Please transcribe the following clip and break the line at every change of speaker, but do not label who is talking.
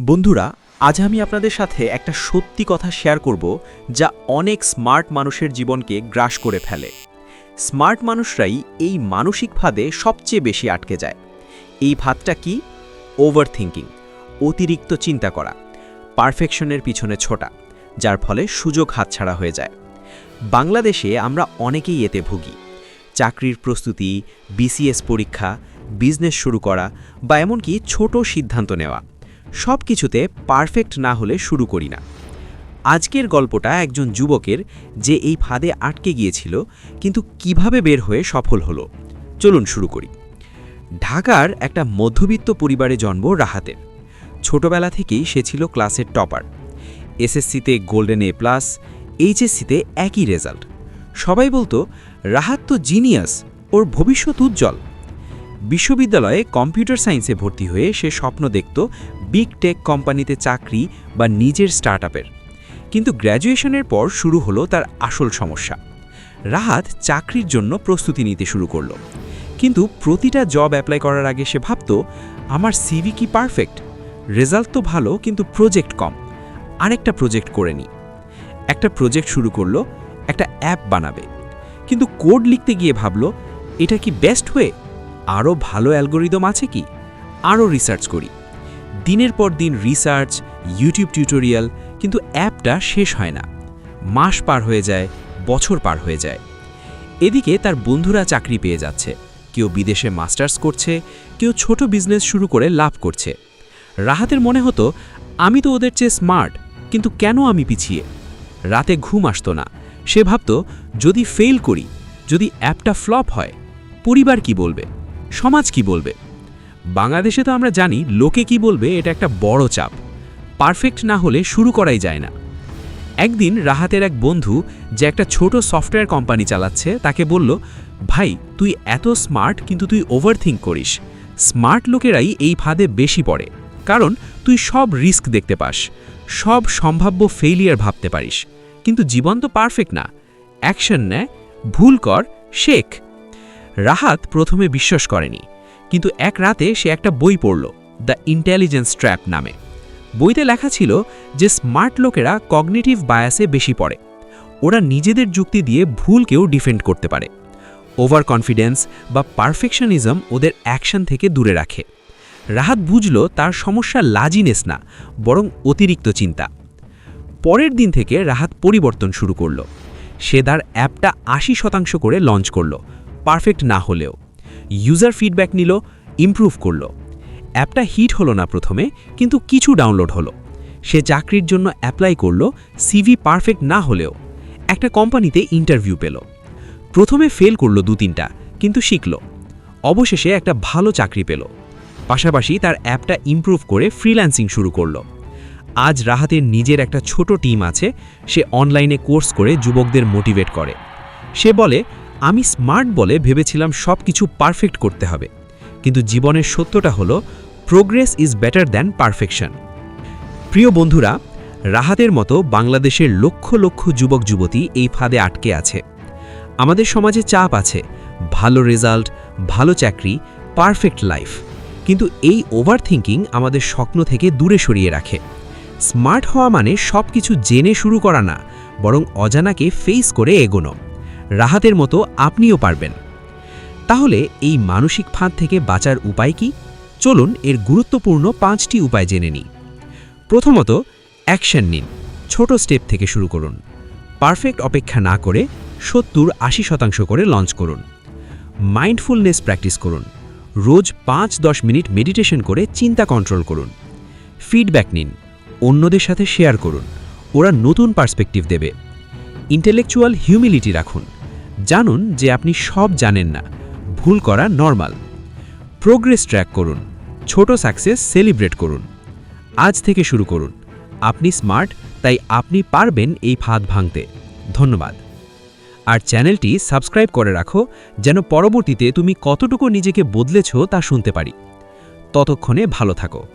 বন্ধুরা, আজ আমি আপনাদের সাথে একটা সত্যি কথা শেয়ার করব যা অনেক স্মার্ট মানুষের জীবনকে গ্রাস করে ফেলে। স্মার্ট মানুষরাই এই মানসিক ফাঁদে সবচেয়ে বেশি আটকে যায়। এই ফাঁদটা কি? ওভার থিঙ্কিং অতিরিক্ত চিন্তা করা পারফেকশনের পিছনে ছোটা, যার ফলে সুযোগ হাতছাড়া হয়ে যায়। বাংলাদেশে আমরা অনেকেই এতে ভুগি। চাকরির প্রস্তুতি বিসিএস পরীক্ষা বিজনেস শুরু করা বা এমনকি ছোট সিদ্ধান্ত নেওয়া। সব কিছুতে পারফেক্ট না হলে শুরু করি না। আজকের গল্পটা একজন যুবকের যে এই ফাঁদে আটকে গিয়েছিল, কিন্তু কীভাবে বের হয়ে সফল হলো। চলুন শুরু করি। ঢাকার একটা মধ্যবিত্ত পরিবারে জন্ম রাহাতের। ছোটবেলা থেকেই সে ছিল ক্লাসের টপার। এসএসসিতে গোল্ডেন এ প্লাস, এইচএসসিতে একই রেজাল্ট। সবাই বলতো, রাহাত তো জিনিয়াস, ওর ভবিষ্যৎ উজ্জ্বল। বিশ্ববিদ্যালয়ে কম্পিউটার সায়েন্সে ভর্তি হয়ে সে স্বপ্ন দেখত বিগ টেক কোম্পানিতে চাকরি বা নিজের স্টার্টআপের। কিন্তু গ্র্যাজুয়েশনের পর শুরু হলো তার আসল সমস্যা। রাহাত চাকরির জন্য প্রস্তুতি নিতে শুরু করল। কিন্তু প্রতিটা জব অ্যাপ্লাই করার আগে সে ভাবত, আমার সিভি কি পারফেক্ট? রেজাল্ট তো ভালো, কিন্তু প্রজেক্ট কম। আরেকটা প্রজেক্ট করে নি। একটা প্রজেক্ট শুরু করল, একটা অ্যাপ বানাবে। কিন্তু কোড লিখতে গিয়ে ভাবলো, এটা কি বেস্ট হয়ে আরও ভালো অ্যালগোরিদম আছে কি? আরও রিসার্চ করি। দিনের পর দিন রিসার্চ ইউটিউব টিউটোরিয়াল কিন্তু অ্যাপটা শেষ হয় না। মাস পার হয়ে যায়, বছর পার হয়ে যায়। এদিকে তার বন্ধুরা চাকরি পেয়ে যাচ্ছে। কেউ বিদেশে মাস্টার্স করছে, কেউ ছোট বিজনেস শুরু করে লাভ করছে। রাহাতের মনে হতো, আমি তো ওদের চেয়ে স্মার্ট কিন্তু কেন আমি পিছিয়ে? রাতে ঘুম আসতো না। সে ভাবত, যদি ফেল করি, যদি অ্যাপটা ফ্লপ হয়, পরিবার কি বলবে? সমাজ কি বলবে? বাংলাদেশে তো আমরা জানি লোকে কি বলবে এটা একটা বড় চাপ। পারফেক্ট না হলে শুরু করাই যায় না। একদিন রাহাতের এক বন্ধু যে একটা ছোট সফটওয়্যার কোম্পানি চালাচ্ছে, তাকে বলল, ভাই, তুই এত স্মার্ট, কিন্তু তুই ওভারথিঙ্ক করিস। স্মার্ট লোকেরাই এই ফাঁদে বেশি পড়ে। কারণ তুই সব রিস্ক দেখতে পাস, সব সম্ভাব্য ফেইলিয়ার ভাবতে পারিস। কিন্তু জীবন তো পারফেক্ট না। অ্যাকশন নেয় ভুল কর, শেখ। রাহাত প্রথমে বিশ্বাস করেনি, কিন্তু এক রাতে সে একটা বই পড়ল, দ্য ইন্টেলিজেন্স ট্র্যাপ নামে। বইতে লেখা ছিল যে স্মার্ট লোকেরা কগনিটিভ বায়াসে বেশি পড়ে, ওরা নিজেদের যুক্তি দিয়ে ভুলকেও ডিফেন্ড করতে পারে। ওভার কনফিডেন্স বা পারফেকশনিজম ওদের অ্যাকশন থেকে দূরে রাখে। রাহাত বুঝল তার সমস্যা লাজিনেস না, বরং অতিরিক্ত চিন্তা। পরের দিন থেকে রাহাত পরিবর্তন শুরু করল। সে তার অ্যাপটা আশি শতাংশ করে লঞ্চ করল পারফেক্ট না হলেও ইউজার ফিডব্যাক নিল, ইমপ্রুভ করল। অ্যাপটা হিট হলো না প্রথমে, কিন্তু কিছু ডাউনলোড হলো। সে চাকরির জন্য অ্যাপ্লাই করল, সিভি পারফেক্ট না হলেও। একটা কোম্পানিতে ইন্টারভিউ পেল। প্রথমে ফেল করল দু তিনটা, কিন্তু শিখল। অবশেষে একটা ভালো চাকরি পেল। পাশাপাশি তার অ্যাপটা ইমপ্রুভ করে ফ্রিল্যান্সিং শুরু করল। আজ রাহাতের নিজের একটা ছোট টিম আছে, সে অনলাইনে কোর্স করে যুবকদের মোটিভেট করে। সে বলে আমি স্মার্ট বলে ভেবেছিলাম সব কিছু পারফেক্ট করতে হবে। কিন্তু জীবনের সত্যটা হলো progress is better than perfection প্রিয় বন্ধুরা, রাহাতের মতো বাংলাদেশের লক্ষ লক্ষ যুবক যুবতী এই ফাঁদে আটকে আছে। আমাদের সমাজে চাপ আছে, ভালো রেজাল্ট ভালো চাকরি পারফেক্ট লাইফ কিন্তু এই ওভার থিঙ্কিং আমাদের স্বপ্ন থেকে দূরে সরিয়ে রাখে। স্মার্ট হওয়া মানে সব কিছু জেনে শুরু করা না, বরং অজানাকে ফেস করে এগোনো। রাহাতের মতো আপনিও পারবেন। তাহলে এই মানসিক ফাঁদ থেকে বাঁচার উপায় কি? চলুন এর গুরুত্বপূর্ণ পাঁচটি উপায় জেনে নিই। প্রথমত, অ্যাকশন নিন। ছোট স্টেপ থেকে শুরু করুন। পারফেক্ট অপেক্ষা না করে সত্তর আশি শতাংশ করে লঞ্চ করুন। মাইন্ডফুলনেস প্র্যাকটিস করুন। রোজ পাঁচ দশ মিনিট মেডিটেশন করে চিন্তা কন্ট্রোল করুন। ফিডব্যাক নিন। অন্যদের সাথে শেয়ার করুন। ওরা নতুন পার্সপেক্টিভ দেবে। ইন্টেলেকচুয়াল হিউমিলিটি রাখুন। জানুন যে আপনি সব জানেন না। ভুল করা নর্মাল প্রোগ্রেস ট্র্যাক করুন। ছোট সাকসেস সেলিব্রেট করুন। আজ থেকে শুরু করুন। আপনি স্মার্ট তাই আপনি পারবেন এই ফাঁদ ভাঙতে। ধন্যবাদ। আর চ্যানেলটি সাবস্ক্রাইব করে রাখো, যেন পরবর্তীতে তুমি কতটুকু নিজেকে বদলেছ তা শুনতে পারি। ততক্ষণে ভালো থাকো।